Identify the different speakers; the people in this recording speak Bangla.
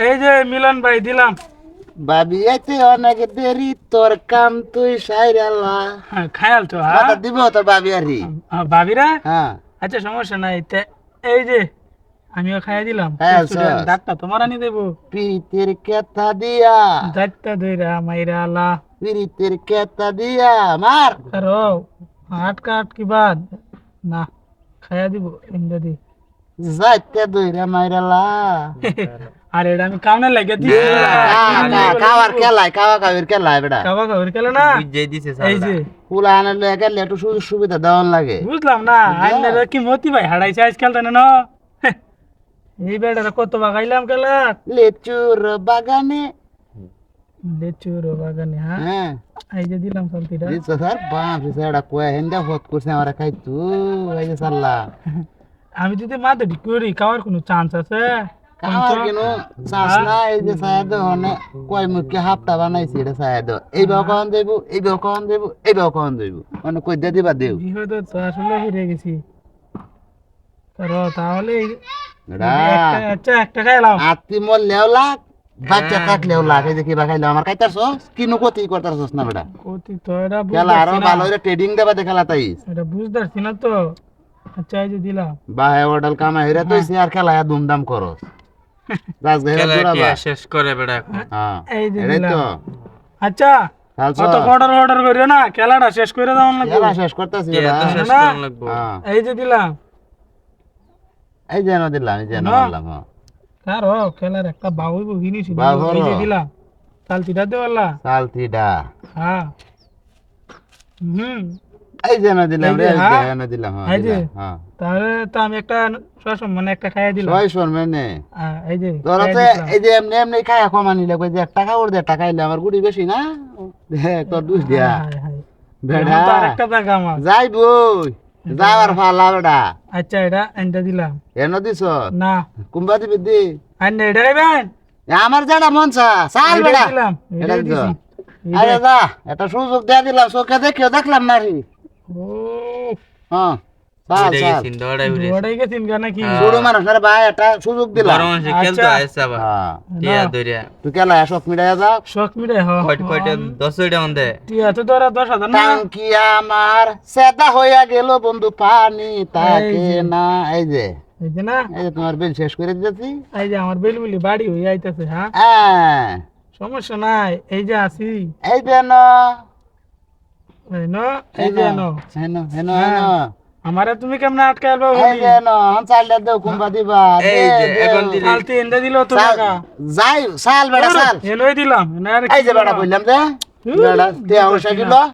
Speaker 1: এই যে মিলন ভাই দিলাম।
Speaker 2: ভাবি এতে অনেক দেরি তোর কাম তুই সাইরালা।
Speaker 1: হ্যাঁ, খায়াল তো হ্যাঁ?
Speaker 2: দিব তোর ভাবি আরি
Speaker 1: হ্যাঁ, ভাবিরা?
Speaker 2: হ্যাঁ।
Speaker 1: আচ্ছা সমস্যা নাই। তে এই যে আমিও খাইয়া দিলাম।
Speaker 2: হ্যাঁ।
Speaker 1: ডাক্তার তোমার আনি দেবো।
Speaker 2: প্রীতির কেতা দিয়া।
Speaker 1: দায়িত্ব ধইরা মাইরা আলা।
Speaker 2: প্রীতির কেতা দিয়া। মার।
Speaker 1: আরও আটকা আটকি বাদ। না খাইয়া দিব ইন্দা দি।
Speaker 2: যাইতে দইরা মাইরালা
Speaker 1: আর এটা আমি কামনে লাগে দিছি।
Speaker 2: খাওয়ার খেলায় খাওয়া খাওয়ার খেলায় বেটা।
Speaker 1: খাওয়া খাওয়া খেলে না?
Speaker 3: বুঝাই দিছে
Speaker 1: এই যে।
Speaker 2: ফুলা আনলে গেলে একটু সুযোগ সুবিধা দেওয়ান লাগে।
Speaker 1: বুঝলাম না আইনের কি মতি ভাই হারাইছে আজকাল তানে না এই বেড়াটা কত বাগাইলাম খেলা?
Speaker 2: লেচুর বাগানে।
Speaker 1: লেচুর বাগানে হ্যাঁ?
Speaker 2: হ্যাঁ।
Speaker 1: এই যে দিলাম শান্তিটা
Speaker 2: দিছো স্যার বাপ রে এটা কয় হেন্দা করছে আমরা খাই তু এই যে সাল্লা
Speaker 1: আমি যদি মাথা করি খাওয়ার কোনো চান্স আছে?
Speaker 2: খাওয়ার কেন? চাষ না এই যে সায়াদ হনে কয় মুখে হাফটা বানাইছি এটা সায়াদ এই বাও কখন দেব এই বাও কখন দেব এই বাও কখন দেব? মানে কই দিয়ে দিবা দেও?
Speaker 1: বিহদ তো আসলে হেরে গেছি। করো তাহলে এই-
Speaker 2: এটা
Speaker 1: একটা- আচ্ছা
Speaker 2: বাচ্চা এই যে আমার কতি করতারছস না বেটা?
Speaker 1: কতি তো এটা
Speaker 2: খেলা
Speaker 1: আরও
Speaker 2: ভালো ট্রেডিং দেবা
Speaker 1: এটা পারছি না তো। আচ্ছা এই যে দিলাম।
Speaker 2: বাহে ওডাল কামা হেরে তুই আর খেলা দুমদাম করস।
Speaker 3: শেষ করে বেটা
Speaker 2: হ্যাঁ
Speaker 1: এই
Speaker 2: তো।
Speaker 1: আচ্ছা অত অর্ডার অর্ডার করিও না খেলাটা শেষ করে দাও না
Speaker 2: খেলা শেষ করতেছি
Speaker 3: লাগবো।
Speaker 2: হ্যাঁ।
Speaker 1: এই যে দিলাম।
Speaker 2: এই যেন দিলাম এই যেন
Speaker 1: না।
Speaker 2: বললাম হ্যাঁ।
Speaker 1: খেলার একটা বাবুই বহিনী ছিল। এই যে। দিলাম। চালতিটা দেওয়ালা।
Speaker 2: চালতিডা
Speaker 1: হ্যাঁ। হুম।
Speaker 2: এই যেন দিলাম রে
Speaker 1: যে,
Speaker 2: এই। দিলাম হ্যাঁ
Speaker 1: যে।
Speaker 2: হ্যাঁ।
Speaker 1: তাহলে তো আমি একটা সসম মানে একটা খাইয়া দিলাম।
Speaker 2: ছয় শোন মেনে
Speaker 1: হ্যাঁ, এই যে
Speaker 2: তোর তো এই যে এমনি এমনি খায়া কমা নিলে কই যে টাকা ওর দে টাকা ইলে আমার গুড়ি বেশি না? দেখ তোর দুষ দিয়া।
Speaker 1: হায়, হায়।
Speaker 2: বেড়া।
Speaker 1: এখন তো আরেকটা আমার।
Speaker 2: যাই বই যাওয়ার ফালা বেটা
Speaker 1: আচ্ছা এটা দিলাম।
Speaker 2: এন দিছ?
Speaker 1: না।
Speaker 2: কুম্বা দিবি দি।
Speaker 1: আর না এটা
Speaker 2: আমার মন চা চাল
Speaker 1: দিলাম
Speaker 2: এটা
Speaker 1: এটাই
Speaker 2: দিছি। আরে দা এটা সুযোগ দিয়ে দিলাম চোখে দেখিও দেখলাম না রে। হ্যাঁ
Speaker 1: আচ্ছা।
Speaker 2: হ্যাঁ। আমার হইয়া গেল বন্ধু পানি তাকে না। এই যে।
Speaker 1: না।
Speaker 2: এই যে তোমার বিল শেষ করে দিতেছি
Speaker 1: এই যে আমার বেলবুলি বাড়ি হয়ে আইতেছে হ্যাঁ?
Speaker 2: হ্যাঁ।
Speaker 1: সমস্যা নাই এই যে আছি।
Speaker 2: এই যে ন।
Speaker 1: আমারে তুমি কেমনে আটকাই
Speaker 2: এই
Speaker 1: বলি?
Speaker 2: যে ন হন চালটা দেও কুম্বা দিবা।
Speaker 3: এই এখন দিলি।
Speaker 1: তো টাকা।
Speaker 2: যাই চাল বেড়া চাল।
Speaker 1: দিলাম
Speaker 2: এই যে বেড়া
Speaker 1: দিলাম?
Speaker 2: কইলাম যে বেড়া তে আউশা দিল